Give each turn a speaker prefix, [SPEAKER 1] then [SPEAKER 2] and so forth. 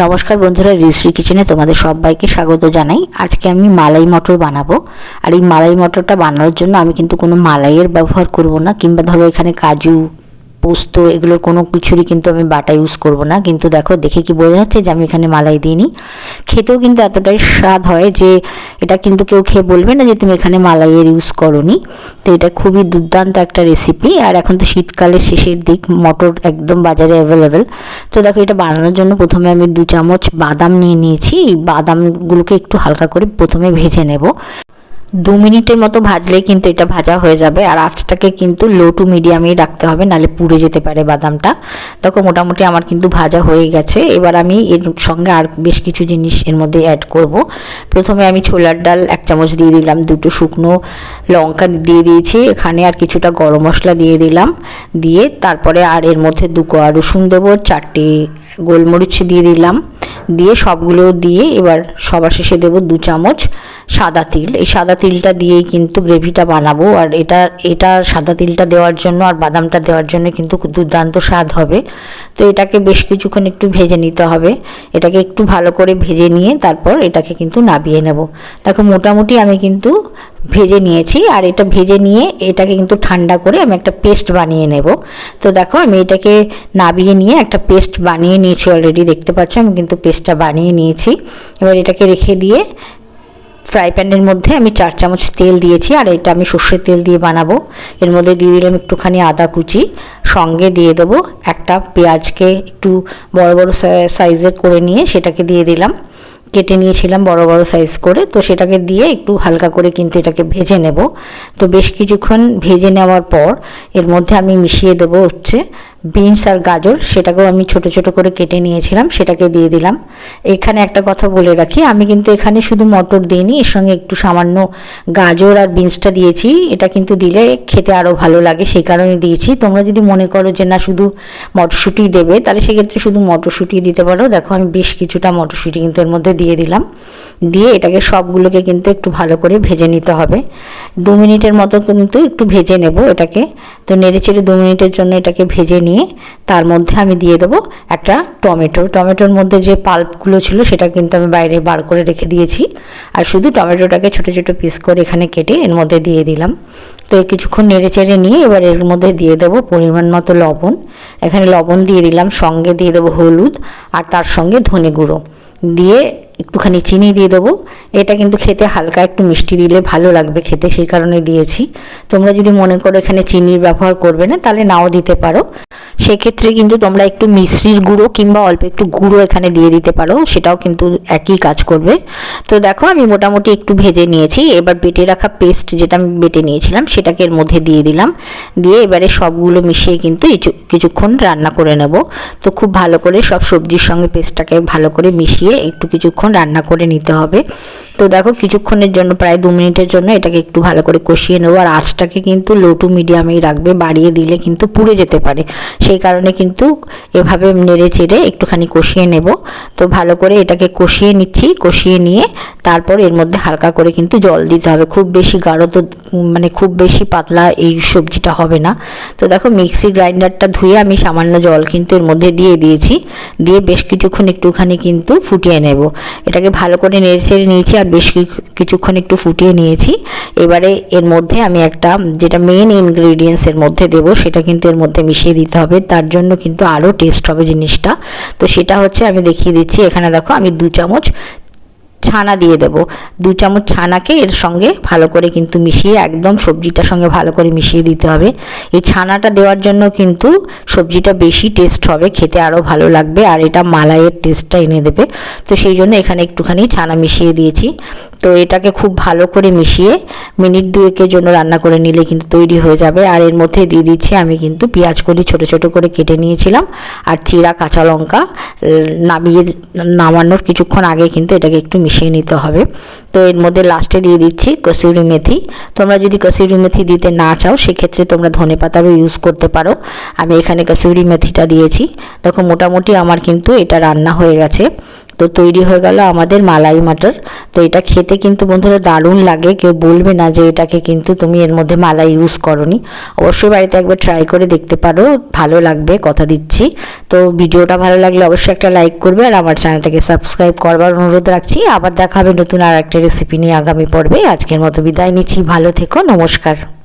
[SPEAKER 1] নমস্কার বন্ধুরা রিশ্রী কিচেনে তোমাদের সবাইকে স্বাগত জানাই। আজকে আমি মালাই মটর বানাবো। আর এই মালাই মটরটা বানানোর জন্য আমি কিন্তু কোনো মালাইয়ের ব্যবহার করব না, কিংবা ধরো এখানে কাজু পোস্ত, এগুলোর কোনো কিছুরই কিন্তু আমি বাটা ইউজ করব না। কিন্তু দেখো, দেখে কি বোঝা যাচ্ছে যে আমি এখানে মালাই দিইনি? খেতেও কিন্তু এতটাই স্বাদ হয় যে এটা কিন্তু কেউ খেয়ে বলবে না যে তুমি এখানে মালাইয়ের ইউজ করনি। তো এটা খুবই দুর্দান্ত একটা রেসিপি আর এখন তো শীতকালের শেষের দিক, মটর একদম বাজারে অ্যাভেলেবেল তো দেখো, এটা বানানোর জন্য প্রথমে আমি দু চামচ বাদাম নিয়ে নিয়েছি। এই বাদামগুলোকে একটু হালকা করে প্রথমে ভেজে নেব। দু মিনিটের মতো ভাজলেই কিন্তু এটা ভাজা হয়ে যাবে। আর আঁচটাকে কিন্তু লো টু মিডিয়ামেই রাখতে হবে, নালে পুড়ে যেতে পারে বাদামটা। দেখো, মোটামুটি আমার কিন্তু ভাজা হয়ে গেছে। এবার আমি এর সঙ্গে আর বেশ কিছু জিনিস এর মধ্যে অ্যাড করব। প্রথমে আমি ছোলার ডাল এক চামচ দিয়ে দিলাম, দুটো শুকনো লঙ্কা দিয়ে দিয়েছি। এখানে আর কিছুটা গরম মশলা দিয়ে দিলাম। দিয়ে তারপরে আর এর মধ্যে দু কোয়া রসুন দেবো, চারটে গোলমরিচ দিয়ে দিলাম। দিয়ে সবগুলো দিয়ে এবার সবার শেষে দেবো দু চামচ সাদা তিল। এই সাদা তিলটা দিয়েই কিন্তু গ্রেভিটা বানাবো। আর এটা এটা সাদা তিলটা দেওয়ার জন্য আর বাদামটা দেওয়ার জন্য কিন্তু দুর্দান্ত স্বাদ হবে। তো এটাকে বেশ কিছুক্ষণ একটু ভেজে নিতে হবে। এটাকে একটু ভালো করে ভেজে নিয়ে তারপর এটাকে কিন্তু নাবিয়ে নেব। দেখো মোটামুটি আমি কিন্তু ভেজে নিয়েছি আর এটা ভেজে নিয়ে এটাকে কিন্তু ঠান্ডা করে আমি একটা পেস্ট বানিয়ে নেব। তো দেখো আমি এটাকে নাবিয়ে নিয়ে একটা পেস্ট বানিয়ে নিয়েছি অলরেডি দেখতে পাচ্ছ? আমি কিন্তু পেস্টটা বানিয়ে নিয়েছি। এবার এটাকে রেখে দিয়ে ফ্রাই প্যানের মধ্যে আমি চার চামচ তেল দিয়েছি আর এটা আমি সর্ষের তেল দিয়ে বানাবো। এর মধ্যে দিয়ে দিলাম একটুখানি আদা কুচি। সঙ্গে দিয়ে দেবো একটা পেঁয়াজকে একটু বড় বড় সাইজের করে নিয়ে সেটাকে দিয়ে দিলাম। কেটে নিয়েছিলাম বড় বড় সাইজ করে। তো সেটাকে দিয়ে একটু হালকা করে কিন্তু এটাকে ভেজে নেব। তো বেশ কিছুক্ষণ ভেজে নেওয়ার পর এর মধ্যে আমি মিশিয়ে দেবো হচ্ছে বিনস আর গাজর, সেটাকেও আমি ছোট ছোট করে কেটে নিয়েছিলাম, সেটাকে দিয়ে দিলাম। এখানে একটা কথা বলে রাখি, আমি কিন্তু এখানে শুধু মটর দিইনি, এর সঙ্গে একটু সামান্য গাজর আর বিনসটা দিয়েছি। এটা কিন্তু দিলে খেতে আরও ভালো লাগে, সেই কারণে দিয়েছি। তোমরা যদি মনে করো যে না, শুধু মটরশুঁটি দেবে, তাহলে সেক্ষেত্রে শুধু মটরশুঁটি দিতে পারো। দেখো, আমি বেশ কিছুটা মটরশুঁটি কিন্তু এর মধ্যে দিয়ে দিলাম। দিয়ে এটাকে সবগুলোকে কিন্তু একটু ভালো করে ভেজে নিতে হবে। দু মিনিটের মতো কিন্তু একটু ভেজে নেব এটাকে। তো নেড়ে চেড়ে দু মিনিটের জন্য এটাকে ভেজে নিয়ে তার মধ্যে আমি দিয়ে দেবো একটা টমেটো। টমেটোর মধ্যে যে পাল্পগুলো ছিল সেটা কিন্তু আমি বাইরে বার করে রেখে দিয়েছি। আর শুধু টমেটোটাকে ছোটো ছোটো পিস করে এখানে কেটে এর মধ্যে দিয়ে দিলাম। তো কিছুক্ষণ নেড়ে চেড়ে নিয়ে এবার এর মধ্যে দিয়ে দেবো পরিমাণ মতো লবণ। এখানে লবণ দিয়ে দিলাম, সঙ্গে দিয়ে দেবো হলুদ আর তার সঙ্গে ধনে গুঁড়ো। দিয়ে একটুখানি চিনি দিয়ে দেবো। এটা কিন্তু খেতে হালকা একটু মিষ্টি দিলে ভালো লাগবে খেতে, সেই কারণে দিয়েছি। তোমরা যদি মনে করো এখানে চিনির ব্যবহার করবে না, তাহলে নাও দিতে পারো। সেক্ষেত্রে কিন্তু তোমরা একটু মিশ্রির গুঁড়ো কিংবা অল্প একটু গুঁড়ো এখানে দিয়ে দিতে পারো, সেটাও কিন্তু একই কাজ করবে। তো দেখো, আমি মোটামুটি একটু ভেজে নিয়েছি। এবার বেটে রাখা পেস্ট যেটা আমি বেটে নিয়েছিলাম, সেটাকে এর মধ্যে দিয়ে দিলাম। দিয়ে এবারে সবগুলো মিশিয়ে কিন্তু কিছুক্ষণ রান্না করে নেব। তো খুব ভালো করে সব সবজির সঙ্গে পেস্টটাকে ভালো করে মিশিয়ে একটু কিছুক্ষণ রান্না করে নিতে হবে। তো দেখো, কিছুক্ষণের জন্য, প্রায় দু মিনিটের জন্য এটাকে একটু ভালো করে কষিয়ে নেব। আর আঁচটাকে কিন্তু লো টু মিডিয়ামেই রাখবে, বাড়িয়ে দিলে কিন্তু পুড়ে যেতে পারে। সেই কারণে কিন্তু এভাবে নেড়ে চেড়ে একটুখানি কষিয়ে নেব। তো ভালো করে এটাকে কষিয়ে নিচ্ছি, কষিয়ে নিয়ে তারপর এর মধ্যে হালকা করে কিন্তু জল দিতে হবে। খুব বেশি গাঢ় তো মানে খুব বেশি পাতলা এই সবজিটা হবে না। তো দেখো, মিক্সি গ্রাইন্ডারটা ধুয়ে আমি সামান্য জল কিন্তু এর মধ্যে দিয়ে দিয়েছি। দিয়ে বেশ কিছুক্ষণ একটুখানি কিন্তু ফুটিয়ে নেব। এটাকে ভালো করে নেড়ে চেড়ে নিয়েছি আর বেশ কিছুক্ষণ একটু ফুটিয়ে নিয়েছি। এবারে এর মধ্যে আমি একটা, যেটা মেন ইনগ্রিডিয়েন্টস এর মধ্যে দেবো, সেটা কিন্তু এর মধ্যে মিশিয়ে দিতে হবে। তার জন্য কিন্তু আরও টেস্ট হবে জিনিসটা। তো সেটা হচ্ছে আমি দেখিয়ে দিচ্ছি। এখানে দেখো, আমি দু চামচ ছানা দিয়ে দেবো। দু চামচ ছানাকে এর সঙ্গে ভালো করে কিন্তু মিশিয়ে, একদম সবজিটার সঙ্গে ভালো করে মিশিয়ে দিতে হবে। এই ছানাটা দেওয়ার জন্য কিন্তু সবজিটা বেশি টেস্ট হবে, খেতে আরও ভালো লাগবে আর এটা মালাইয়ের টেস্টটা এনে দেবে। তো সেই জন্য এখানে একটুখানি ছানা মিশিয়ে দিয়েছি। তো এটাকে খুব ভালো করে মিশিয়ে মিনিট দুয়েকের জন্য রান্না করে নিলে কিন্তু তৈরি হয়ে যাবে। আর এর মধ্যে দিয়ে দিচ্ছি আমি কিন্তু পেঁয়াজ কলি ছোটো ছোটো করে কেটে নিয়েছিলাম আর চিরা কাঁচা লঙ্কা নামিয়ে নামানোর কিছুক্ষণ আগে কিন্তু এটাকে একটু মিশিয়ে নিতে হবে। তো এর মধ্যে লাস্টে দিয়ে দিচ্ছি কসুরি মেথি। তোমরা যদি কসুরি মেথি দিতে না চাও, সেক্ষেত্রে তোমরা ধনে পাতারও ইউজ করতে পারো। আমি এখানে কসুরি মেথিটা দিয়েছি। দেখো, মোটামুটি আমার কিন্তু এটা রান্না হয়ে গেছে। তো তৈরি হয়ে গেল আমাদের মালাই মটর। তো এটা খেতে কিন্তু বন্ধুরা দারুণ লাগে। কেউ বলবে না যে এটাকে কিন্তু তুমি এর মধ্যে মালাই ইউজ করনি। অবশ্যই বাড়িতে একবার ট্রাই করে দেখতে পারো। ভালো লাগবে, কথা দিচ্ছি। তো ভিডিওটা ভালো লাগলে অবশ্যই একটা লাইক করবে আর আমার চ্যানেলটাকে সাবস্ক্রাইব করবার অনুরোধ রাখছি। আবার দেখা হবে নতুন আর একটা রেসিপি নিয়ে আগামী পর্বে। আজকের মতো বিদায় নিচ্ছি। ভালো থেকো, নমস্কার।